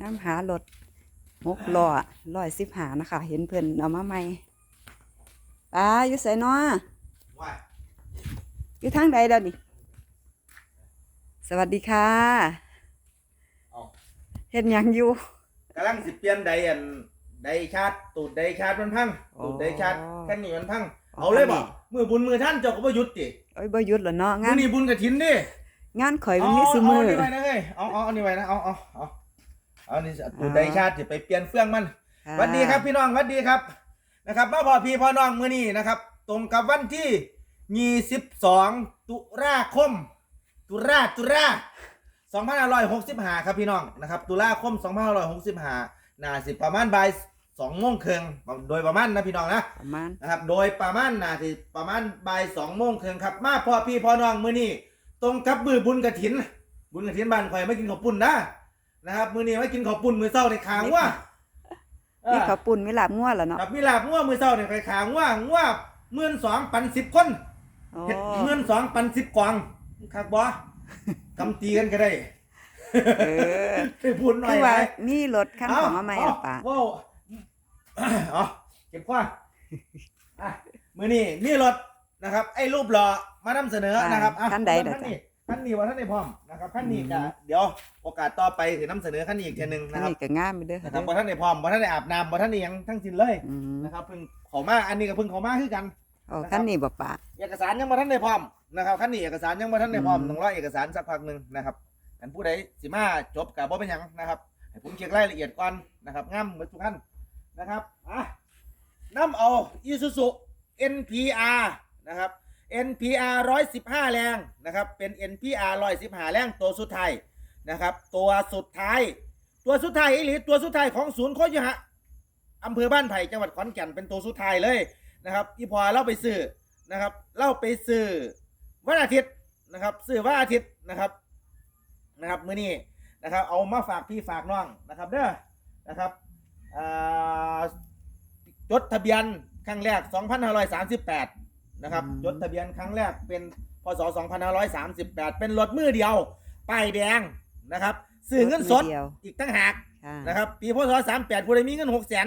น้ำหารถหกล้อร้อยสิบหานะคะ เห็นเพิ่นเอามาใหม่ป้าอยู่ไสเนาะว่าอยู่ทางใดเดี๋ยวนี้สวัสดีค่ะเอาเห็นยังอยู่กำลังสิเปลี่ยนไดอันไดชาร์จตูดไดชาร์จมันพังอ๋อตูดไดชาร์จแค่นี้มันพังอ๋อเอาเลยบ่อันนี้มือบุญมือท่านเจ้าก็บ่หยุดติโอ้ยบ่หยุดเหรอเนาะมืงาอนนี่บุญกระถินดิงานข่อยมันเอามีเอาซุเอามืออันนี้ไว้นะเฮ้ยเอาเอาอันนี้ไว้นะเอาเอาเอา เอานี่ตูดไดชาร์จสิไปเปลี่ยนเฟืองมันค่ะสวัสดีครับพี่น้องสวัสดีครับนะครับมาพอพี่พ่อน้องมื้อนี้นะครับ ตรงกับวันที่22ตุลาคม ตุลาตุลา2565ครับพี่น้องนะครับ ตุลาคม2565น่าสิประมาณบ่าย2โมงครึ่งโดยประมาณนะพี่น้องนะประมาณนะครับ โดยประมาณน่าสิประมาณบ่าย2โมงครึ่งครับ มาพ่อพี่พ่อน้องมื้อนี้ตรงกับมือบุญกฐิน บุญกฐินบ้านข่อยไม่กินข้าวปุ้นนะ นะครับมื้อนี้ไม่กินข้าวปุ้นมื้อเช้าในค้างว่ามีข้าวปุ่นมีลาบงัวเหรอเนาะครับมีลาบงัวมือเศร้าเนี่ยใครขางว่างัวเมื่อนสองปันสิบคนโอ้เฮ็ดเมื่อนสองปันสิบกวางครับบอกำตีกันก็ได้เออไปพูดหน่อคืยอว่านะมีรถคันของมาใหม่หรอป้าเว้าวเอาเก็บคว้าอะมือนี่มีรถนะครับ ไอ้รูปหล่อมานำเสนอนะครับอะขั้นใดเด้อ ขั้นจ้ะนี้ขั้นนี้ว่าท่านในพร้อมนะครับขั้นนี้อืมจะเดี๋ยวโอกาสต่อไปถือนำเสนอขั้นนี้อีกทีหนึ่งอันนะครับ นี้ก็งามไปเด้อนะครับว่าท่านในพร้อมว่าท่านในอาบน้ำว่าท่านในหยังทั้งสิ้นเลยอืมนะครับเพิ่งเขามาอันนี้ก็เพิ่งเขามาคือกันโอ้คันนี้บ่ป้าเอกสารยังมาท่านในพร้อมนะครับขั้นนี้เอกสารยังมาท่านในพร้อมอืม ต้องรอเอกสารสักพักหนึ่งนะครับอันผู้ใดสิมาจบกับบ่เป็นหยังนะครับให้ผมเช็ครายละเอียดก่อนนะครับงามเหมือนทุกท่านนะครับอะนำเอาอีซูซู NPR นะครับ NPR 115 แรงนะครับเป็น NPR 115 แรงตัวสุดท้ายนะครับตัวสุดท้าย ตัวสุดท้ายอีหรือตัวสุดท้ายของศูนย์โคยุหะอำเภอบ้านไผ่จังหวัดขอนแก่นเป็นตัวสุดท้ายเลยนะครับอีพอเราไปซื้อนะครับเราไปซื้อวันอาทิตย์นะครับซื้อวันอาทิตย์นะครับนะครับมื้อนี้นะครับเอามาฝากพี่ฝากน้องนะครับเด้อนะครับอ่าจดทะเบียนครั้งแรก 2538 นะครับอืม จดทะเบียนครั้งแรกเป็นพศ 2538 เป็นรถมือเดียวป้ายแดงนะครับซื้อเงินสดเดียวอีกตั้งหากค่ะนะครับปีพศ 38ผู้ใดมีเงิน 6 0 0 0 0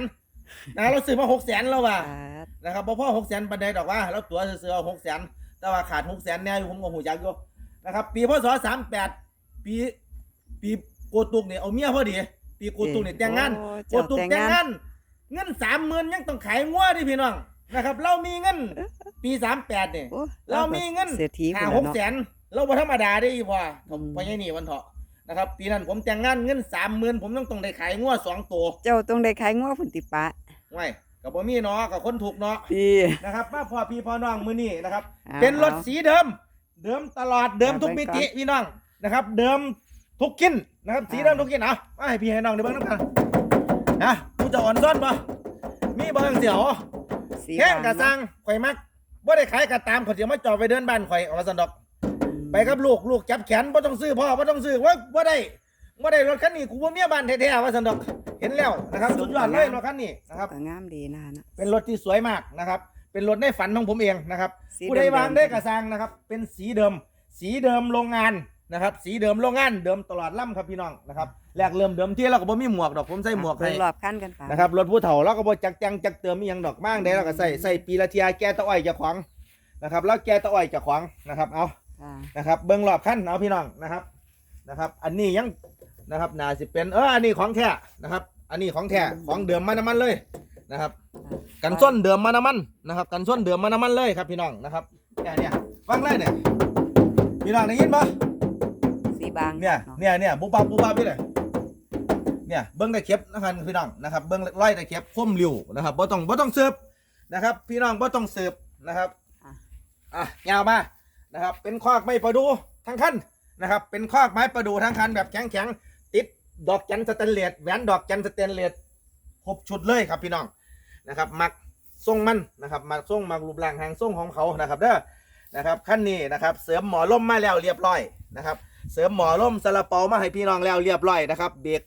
นะเราซื้อมา 6 0 0 0 0แล้วว่ะอ่านะครับบ่พ่อ6 0 0 0 0ปันใดดอกว่าเราตัวซื้อเอา6 0 0 0 0แต่ว่าขาด6 0 0 0 0แน่อยู่ผมก็หูจักอยู่นะครับ ปีพศ38ปีปีโกตุกเนี่ยเอาเมียพอดี ปีโกตุกเนี่ยแต่งงานโอ้โกเจ้าตุกแต่งแต่งงานงานเงินสามหมื่นยังต้องขายงัวดิพี่น้อง นะครับ เรามีเงิน ปีสามแปดเนี่ย โอ้เรามีเงินเศรษฐีห้าพุ่นหล่ะกเนาะแสนเราบ่ธรรมดาได้อีพออืมพอใหญ่นี่วันเถาะนะครับ ปีนั้นผมแต่งงานเงินสามหมื่นผมต้องต้องได้ขายงัวสองตัวเจ้าต้องได้ขายงัวพุ่นติป้าไว้กับบ่มีเนาะกับคนถูกเนาะดีนะครับมาพ่อพี่พ่อน้องมื้อนี้นะครับอาเป็นรถอาสีเดิม เดิมตลอดเดิมทุกเอาไปมิติก่อนพี่น้องนะครับ เดิมทุกกินนะครับ สีเดิมทุกกินเอามาให้พี่ให้น้องได้เบิ่งนำกันนะกูจะอ่อนซ้อนบ่มีบ่จังเสียว สีแข้งบางกะซังข่อยมักบ่ได้ขายกะตามข่อยสิมาจอดไปเดินบ้านข่อยเอาว่าซั่นดอก ไปกับลูกลูกจับแขนบ่ต้องซื้อพ่อบ่ต้องซื้อว่าบ่ได้บ่ได้รถคันนี้กูบ่เมียบ้านแท้ๆว่าซั่นดอก เห็นแล้วนะครับสุดยอดเลยรถคันนี้นะครับก็งามดีนะนะเป็นรถที่สวยมากนะครับ เป็นรถในฝันของผมเองนะครับสีผู้ใดวางได้กระเมซังนะครับ เป็นสีเดิม สีเดิมโรงงานนะครับ สีเดิมโรงงานเดิมตลอดล่ำครับพี่น้องนะครับ แรกเริ่มเดิมที่เราก็บ่มีหมวกดอกผมใส่หมวกๆให้เบิ่งรอบคันกันไปนะครับรถผู้เฒ่าเราก็บ่จักจังจักเติมอีหยังดอกมางได้เราก็ใส่ใส่ปีละเทียแก้ตะอ้อยเจะขวางนะครับ แล้วแก้ตะอ้อยเจะขวางนะครับ เอาค่ะนะครับเบิ้งรอบขั้นเอาพี่น้องนะครับนะครับ อันนี้ยังนะครับน่าสิเป็นเอออันนี้ของแท้นะครับ อันนี้ของแท้ของเดิมมาน้ำมันเลยนะครับ กันส้นเดิมมาน้ำมันนะครับ กันส้นเดิมมาน้ำมันเลยครับพี่น้องนะครับเนี่ยเนี่ยฟังเลยเนี่ยพี่น้องได้ยินปะสีบางเนี่ยาะเนี่ยเนี่ยบุบบับบุบบับพี่เลย เนี่ยเบิ้งตะเข็บนะครับพี่น้องนะครับเบิ้งร้อยตะเข็บคมริ้วนะครับบ่ต้องบ่ต้องเสิร์ฟนะครับ พี่น้องบ่ต้องเสิร์ฟนะครับอะอะยาวมานะครับ เป็นคอกไม้ประดูทั้งคันนะครับ เป็นคอกไม้ประดูทั้งคันแบบแข็งแข็งๆติดดอกจันสแตนเลสแหวนดอกจันสแตนเลสครบชุดเลยครับพี่น้องนะครับมักทรงมันนะครับมักทรงมักรูปร่างทางทรงของเขานะครับเด้อนะครับขั้นนี้นะครับ เสริมหมอล่มมาแล้วเรียบร้อยนะครับ เสริมหมอล่มซาลาเปามาให้พี่น้องแล้วเรียบร้อยนะครับเบรก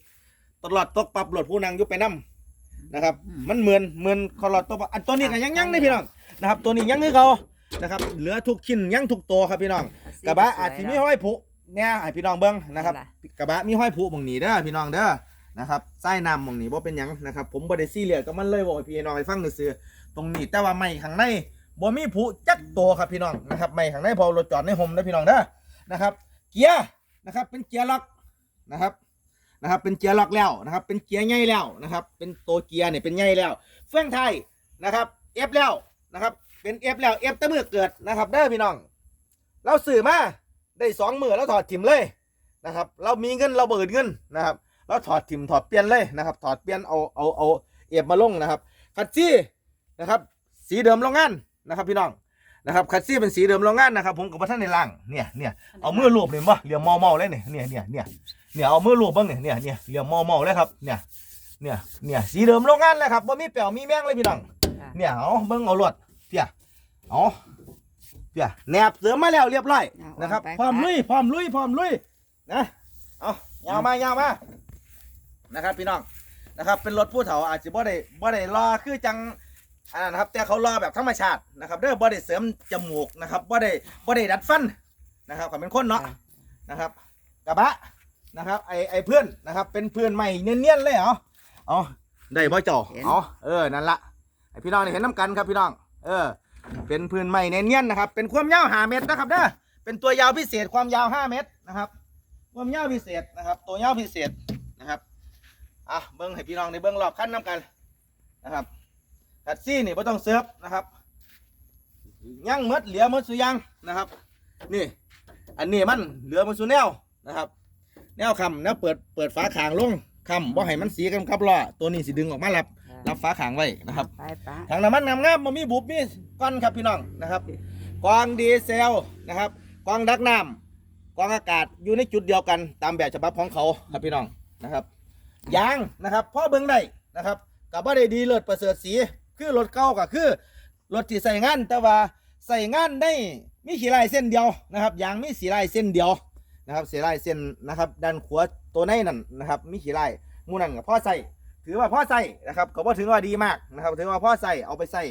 ตลอดตกปรับรถผู้นางอยุบไปน้ำนะครับ มันเหมือนเหมือนคอร์ตตกปรับอันตัวนี้ก็ยังยังนี่พี่น้องนะครับ ตัวนี้ยังคือเขานะครับ เหลือทุกชิ้นยังทุกตัวครับพี่น้อง กระบะอาจจะมีห้อยผุเนี่ยให้พี่น้องเบิ้งนะครับ กระบะมีห้อยผุบางนี้เด้อพี่น้องเด้อนะครับไส้น้ำหมองนี้บ่เป็นหยังนะครับ ผมบ่ได้ซีเรียสกับมันเลยบอกให้พี่น้องให้ฟังซื่อๆตรงนี้แต่ว่าไม่ข้างในบ่มีผุจักตัวครับพี่น้องนะครับไม่ข้างในพอรถจอดในโฮมนะพี่น้องเด้อนะครับ เกียร์นะครับ เป็นเกียร์ล็อกนะครับ นะครับ เป็นเกียร์ล็อกแล้วนะครับ เป็นเกียร์ใหญ่แล้วนะครับ เป็นโตเกียร์เนี่ยเป็นใหญ่แล้ว เฟื่องไทยนะครับเอฟแล้วนะครับ เป็นเอฟแล้วเอฟตะมือเกิดนะครับเด้อพี่น้อง เราสื่อมาได้สองมือแล้วถอดทิมเลยนะครับ เรามีเงินเราเบิดเงินนะครับ เราถอดทิมถอดเปลี่ยนเลยนะครับ ถอดเปลี่ยนเอาเอาเอาเอฟมาลงนะครับคัดซี่นะครับ สีเดิมโรงงานนะครับ พี่น้องนะครับคัดซี่เป็นสีเดิมโรงงานนะครับ ผมกับพระท่านในล่างเนี่ยเนี่ยเอามือลูบเลยบ่เหลี่ยมมอมอเลยเนี่ยเนี่ยเนี่ยเนี่ย เนี่ยเอามือลูบบ้างเนี่ยเนี่ยเนี่ยเหลี่ยมมอมอเลยครับเนี่ยเนี่ยเนี่ยสีเดิมโรงงานเลยครับว่ามีเปล่วมีแมงเลยพี่น้องค่ะเนี่ยเอาเบิ่งเอาลวดเพียเอาเพียแนบเสริมมาแล้วเรียบร้อยนะครับพร้อมลุยพร้อมลุยพร้อมลุยนะเอายาวมายาวมานะครับพี่น้องนะครับเป็นรถผู้เฒ่าอาจจะบ่ได้บ่ได้รอคือจังอันนั้นนะครับแต่เขารอแบบธรรมชาตินะครับเด้อบ่ได้เสริมจมูกนะครับบ่ได้บ่ได้ดัดฟันนะครับก็เป็นคนเนาะนะครับกระบะ นะครับไอไอเพื่อนนะครับ เป็นเพื่อนใหม่เนียนๆเลยเหรอเอาได้บ่เจ้าเห็นเอาเออนั่นละไอพี่น้องนี่เห็นน้ำกันครับพี่น้อง เออ เป็นเพื่อนใหม่เนียนๆนะครับ เป็นความยาวห้าเมตรนะครับเด้อเป็นตัวยาวพิเศษความยาวห้าเมตรนะครับ ความยาวพิเศษนะครับ ตัวยาวพิเศษนะครับอะเบิ้งให้พี่น้องในเบิ้งรอบขั้นน้ำกันนะครับตัดซี่นี่ไม่ต้องเซิร์ฟนะครับย่างหมดเหลือหมดสุยังนะครับ นี่ อันนี้มันเหลือมันสู่แนวนะครับแนวคำแนวเปิดเปิดฝาขางลงคำบ่ให้มันสีกันครับล้อตัวนี้สิดึงออกมารับรับฝาขางไว้นะครับไปป้าถังน้ำมันงามๆมันมีบุบมีก้อนครับพี่น้องนะครับกองดีเซลนะครับกองดักน้ำกองอากาศอยู่ในจุดเดียวกันตามแบบฉบับของเขาครับพี่น้องนะครับยางนะครับพ่อเบิ้งได้นะครับกับว่าได้ดีเลิศประเสริฐสีคือรถเก่าก็คือรถที่ใส่งานแต่ว่าใส่งานได้มีขีลายเส้นเดียวนะครับยางมีสีลายเส้นเดียว นะครับสีลายเส้นนะครับด้านขวาตัวในนั่นนะครับมีขีลายหมูนั่นกับพ่อใส่ถือว่าพ่อใส่นะครับก็บ่ถือว่าดีมากนะครับถือว่าพ่อใส่เอาไปใส่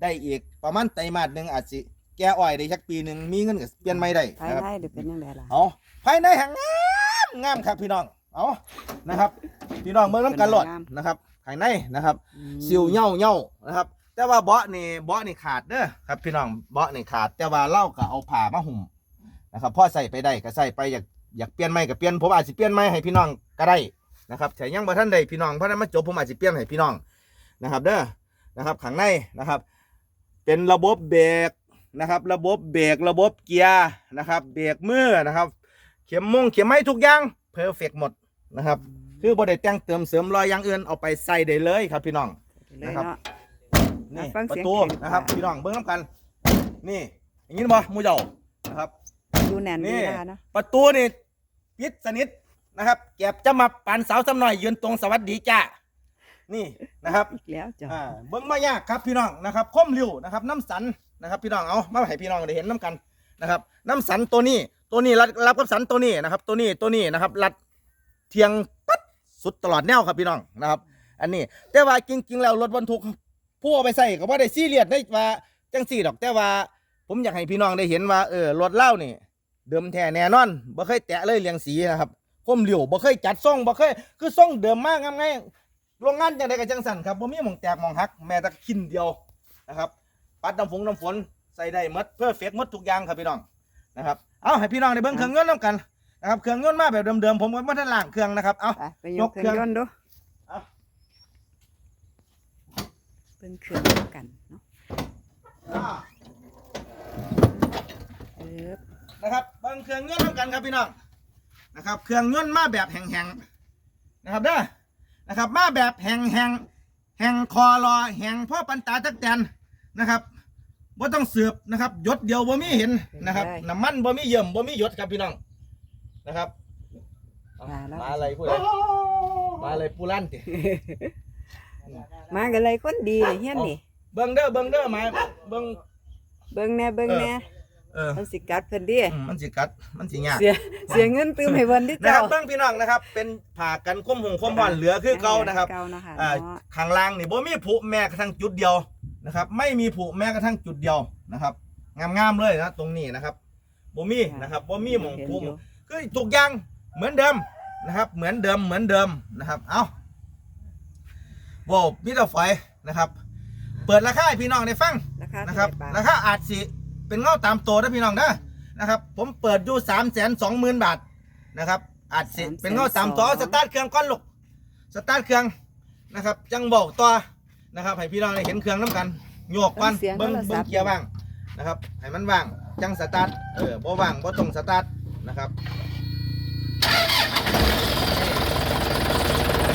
ได้อีกประมาณไตรมาสหนึ่งอาจสิแก้อ้อยได้สักปีหนึ่งมีเงินก็เปลี่ยนไม่ได้ภายนะครับในหรือเป็นยังไงล่ะเอาภายในแห่งงามงามครับพี่น้องเอานะครับพี่น้องเมืองน้ำกันหลดนะครับภายในนะครับอืมสิวเหย่าเหย่านะครับ แต่ว่าเบาะนี่เบาะนี่ขาดเด้อครับพี่น้องเบาะนี่ขาด แต่ว่าเล่าก็เอาผ้ามาห่ม นะครับพ่อใส่ไปได้ก็ใส่ไปอยากอยากเปลี่ยนไม่ก็เปลี่ยนผมอาจจะเปลี่ยนไม่ให้พี่น้องก็ได้นะครับแต่ยังบ่ท่านใดพี่น้องเพราะนั้นมาจบผมอาจจะเปลี่ยนให้พี่น้องนะครับเด้อนะครับข้างในนะครับ เป็นระบบเบรกนะครับ ระบบเบรกระบบเกียร์นะครับ เบรกมือนะครับ เข็มมงเข็มไม้ทุกอย่างเพอร์เฟกหมดนะครับ คือบ่ได้แต่งเติมเสริมรอยอย่างอื่นเอาไปใส่ได้เลยครับพี่น้องเลยนะครับเนาะนี่ฟังปเสียงระตูเข็มนะครับค่ะพี่น้องเบิ้งน้ำกัน นี่อย่างนี้บ่หมูเจ้านะครับ ดูแน่นนี่ดีนะคะเนาะประตูนี่ปิดสนิทนะครับแก็บจะมาปานสาวสำหน่อย ยืนตรงสวัสดีจ้านี่นะครับอีกแล้วจ้ะอ่าเบิ้งมายากครับพี่น้องนะครับคมริ้วนะครับ น้ำสันนะครับ พี่น้องเอามาให้พี่น้องได้เห็นน้ำกันนะครับ น้ำสันตัวนี้ตัวนี้รับรับกับสันตัวนี้นะครับ ตัวนี้ตัวนี้นะครับ รัดเทียงปัดสุดตลอดแนวครับพี่น้องนะครับ อันนี้แต่ว่าจริงๆแล้วรถบรรทุกผู้เอาไปใส่ก็ว่าได้ซีเรียสได้ว่าจังสี่ดอกแต่ว่า ผมอยากให้พี่น้องได้เห็นว่าเออรถเล่านี่ เดิมแท้แน่นอนบ่เคยแตะเลยเรียงสีนะครับคมเหลียวบ่เคยจัดทรงบ่เคยคือทรงเดิมมากงามไงโรงงานจังไดก็จังสั่นครับบ่มีหม่องแตกหม่องหักแม้แต่ขินเดียวนะครับ ปัดน้ำฝงน้ำฝนใส่ได้หมดเพอร์เฟกหมดทุกอย่างครับพี่น้องนะครับเอาให้พี่น้องได้เบิ่งเครื่องยนต์นํกันนะครับเครื่องยนต์มาแบบเดิมๆผมก็บ่ทันล้างเครื่องนะครับเอาไปไปยยกกเคเครื่รื่อองงยนต์ดูเอาเบิ่งเครื่องยนต์กันเนาะอ่าเออ นะครับเบิ่งเครื่องยนต์นํกันครับพี่น้องนะครับ เครื่องยนต์มาแบบแห้งๆนะครับเด้อนะครับ มาแบบแห้งแห้งๆแห้งคอรอแห้งพ่อปันตาตักแตนนะครับบ่ต้องเสือบนะครับหยดเดียวบ่มีเห็นนะครับน้ำมันบ่มีเยิ่มบ่มีหยดครับพี่น้องนะครับเอามาอะไรพูดอะไรมาอะไรปูลั่นติมากันเลยคนดีเลยเฮียนนี่เบิ่งเด้อเบิ่งเด้อมาเบิ่งเบิ่งแน่เบิ่งแน่ เออมันสิกัดเพิ่นดิอืมมันสิกัด มันสิยากเสียเสียเงินตื้มให้เพิ่นดินะคเจ้ารับเบิ่งพี่น้องนะครับ เป็นผ่ากันคมหงคมบ่อนเหลือคือเก่านะครับ เก่านะคะอ่า เนาะข้างล่างนี่บ่มีผุแม้กระทั่งจุดเดียวนะครับ ไม่มีผุแม้กระทั่งจุดเดียวนะครับ งามๆเลยนะตรงนี้นะครับบ่มีนะครับบ่มีหมองผุเห็นอยู่คือทุกอย่างเหมือนเดิมนะครับ เหมือนเดิมเหมือนเดิมนะครับ เอาโบมิเตอร์ไฟนะครับ เปิดราคาให้พี่น้องได้ฟังราคานะครับเท่าไหราคาอาจสิ เป็นเงาตามตัวนะพี่น้องนะนะครับ ผมเปิดอยู่สามแสนสองหมื่นบาทนะครับอาจสิเป็นเงาตามตัวเอาสตาร์ทเครื่องก้อนลูกสตาร์ทเครื่องนะครับจังบอกตัวนะครับให้พี่น้องได้เห็นเครื่องน้ำกันโยกก่อนเบิ้งเบิ้งเกียร์บ้างนะครับให้มันว่างจังสตาร์ทเออบ่ว่างบ่ต้องสตาร์ทนะครับ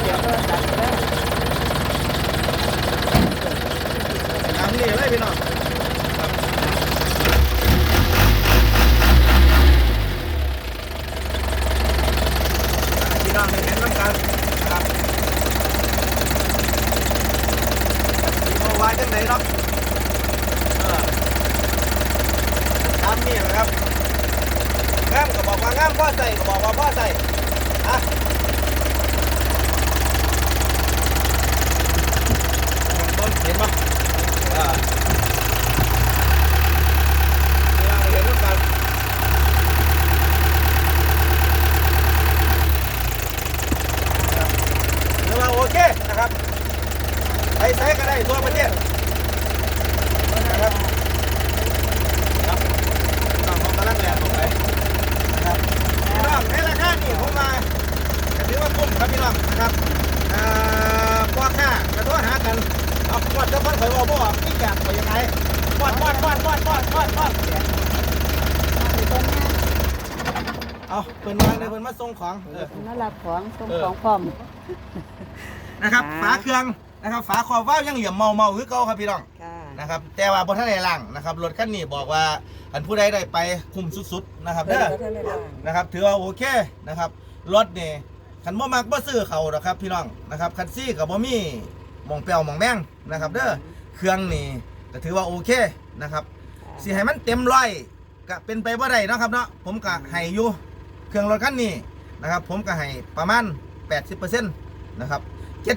เดี๋ยวโทรศัพท์เด้อตามนี้เลยพี่น้องครับให้พี่น้องได้เห็นน้ำกันนะครับที่เขาว่าจังไหนเนาะเออตามนี้นะครับงามก็บอกว่างามพ่อใส่ก็บอกว่าพ่อใส่อะต้นเห็นปะอ่าพี่น้องได้เห็นน้ำกัน ถือว่าโอเคนะครับไปใช้ก็ได้ทั่วประเทศนะครับครับน้องเขากำลังแลนลงไปนะครับพี่น้องในราคานี่ผมมาก็ถือว่าคุ้มครับพี่น้องนะครับอ่าพ่อค้ากระโดดหากันเอาปอดจะพันข่อย ว่าบ่ไม่อยากข่อยยังไงปอดปอดปอดปอดปอดปอดปอดเอาเพิ่นมาเลยเพิ่นมาส่งของเออมารับของส่งเออของพร้อมนะครับค่ะฝาเครื่องนะครับฝาครอบว่าวยังเหลี่ยมเมาเมาคือเก่าครับพี่น้องค่ะนะครับแต่ว่าบนท่านใดล่างนะครับรถคันนี้บอกว่าอันผู้ใดได้ไปคุมสุดๆนะครับเด้อเท่าไหร่ล่ะนะครับถือว่าโอเคนะครับรถนี่คันบ่มักบ่ซื้อเขาหรอกครับพี่น้องนะครับคันซี่กับบ่มีหมองเปรียวหมองแมงนะครับเด้อ เครื่องนี่ก็ถือว่าโอเคนะครับสิให้มันเต็มร้อยก็เป็นไปบ่ได้เนาะครับเนาะผมก็ให้อยู่เครื่องรถคันนี้นะครับ ผมก็ให้ประมาณ 80%นะครับ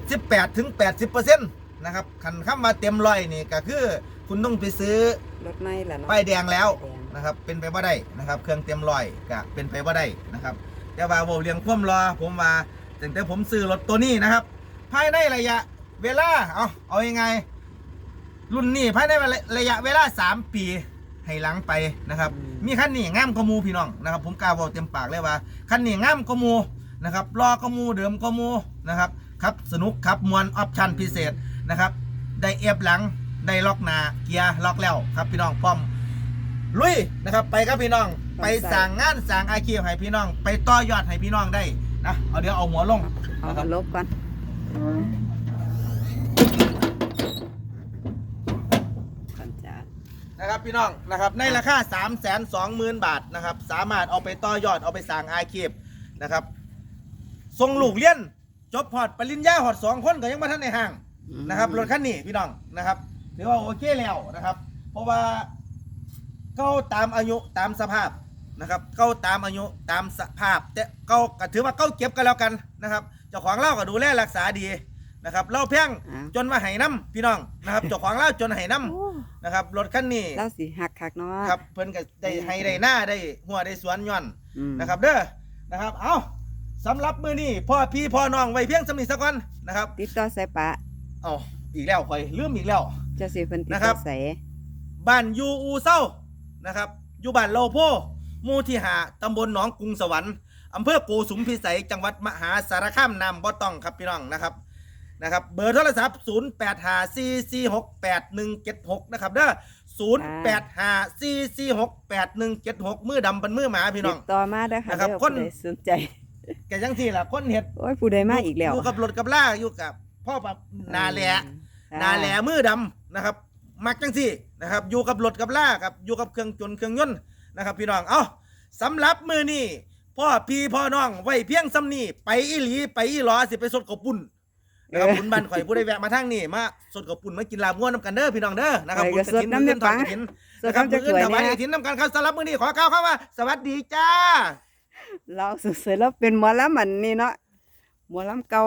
78ถึง80%นะครับคันคำว่าเต็มร้อยนี่ก็คือคุณต้องไปซื้อรถไม่ล่ะเนาะป้ายแดงแล้วป้ายแดงนะครับ เป็นไปว่าได้นะครับ เครื่องเต็มร้อยก็เป็นไปว่าได้นะครับแต่ว่าโวเรียงความรอผมมาตั้งแต่ผมซื้อรถตัวนี้นะครับ ภายในระยะเวลาเอาเอายังไง รุ่นนี้ภายในระยะเวลา 3 ปีให้หลังไปนะครับ มีคันนี้งามกว่าหมูพี่น้องนะครับ ผมกล่าวบอกเต็มปากเลยว่าคันนี้งามกว่าหมูนะครับรอกว่าหมูเดิมกว่าหมูนะครับครับสนุกครับมวลออปชั่นพิเศษนะครับ ได้เอฟหลังได้ล็อกหน้าเกียร์ล็อกแล้วครับพี่น้องพร้อมลุยนะครับ ไปครับพี่น้องไปสั่งงานสั่งอาชีพให้พี่น้อง ไปต่อยอดให้พี่น้องได้นะเอาเดี๋ยวเอาหัวลงเอานะครับลบก่อนก่อนจ้า นะครับพี่น้องนะครับในราคา 3 2 0 0 0 0 บาทนะครับสามารถเอาไปต่อยอดเอาไปสั่งอาชีพนะครับส่งลูกเลี้ยนจบพอดปริญญาหอดสองคนก็ยังมาท่านในห้างนะครับรถคันนี้พี่น้องนะครับถือว่าโอเคแล้วนะครับ เพราะว่าเก้าตามอายุตามสภาพนะครับเก้าตามอายุตามสภาพแต่เก้าก็ถือว่าเก้าเก็บกันแล้วกันนะครับเจ้าของเล่าก็ดูแลรักษาดี นะครับเล่าเพียงอ้าว จนมาไห้น้ำพี่น้องนะครับเจ้าของเล่าจนไห้น้โอ้ำนะครับรถคันนี้เราสิหักคักเนาะครับเพิ่นก็ได้ให้ได้หน้าได้หัวได้สวนย้อน อืม นะครับเด้อนะครับเอาสำหรับมือนี้พ่อพี่พ่อน้องไว้เพียงสมิสักวันนะครับติดต่อสายปะเอาอีกแล้วคอยลืมอีกแล้ว เจะสิเพิ่นติดนะครัต่อบใส่บ้านยูอูเศร้านะครับอยู่บ้านโลโพหมู่ที่หาตำบลหนองกรุงสวรรค์อำเภอโกสุมพิสัยจังหวัดมหาสารคามนามบ่ต้องครับพี่น้องนะครับ นะครับเบอร์โทรศัพท์ 0 8 5 4 4 6 8 1 7 6 นะครับเด้อ0 8 5 4 4 6 8 1 7 6 มือดำเป็นมือหมาพี่น้ติอง ดต่อมาได้อค่ะนะครับเด้อคน ผู้ใดสนใจ แกจังที่ล่ะคนเห็ดโอ้ยผู้ใดมาอีกแล้วอยู่กับรถกับล่าอยู่กับพ่อปะนาแหละค่ะนาแหลมือดำนะครับ มักจังสี่นะครับอยู่กับรถกับล่ากับอยู่กับเครื่องจนต์เครื่องยนต์นะครับ พี่น้องเอ้าสำหรับมือนี่พ่อพี่พ่อน้องไว้เพียงซ้ำนี่ไปอีหลีไปอีหลอสิไปสดกับปุ่น นะครับบุญบันข่อยผู้ใดแวะมาทางนี่มาสดกับปุ่นมากินลาบง่วนน้ำกันเด้อพี่น้องเด้อนะครับไปบุญก็กสระดถินน้ำบุญเนี่ยทอปัดงกระถินสดนะครับน้ำบุจะญสวยถวายเนี่กยระถินน้ำกันครับสำหรับมือนี้ขอกล่าวคำว่า สวัสดีจ้าเราสุดๆแล้วเป็นหมอลำมันนี่เนาะหมอลำเก่า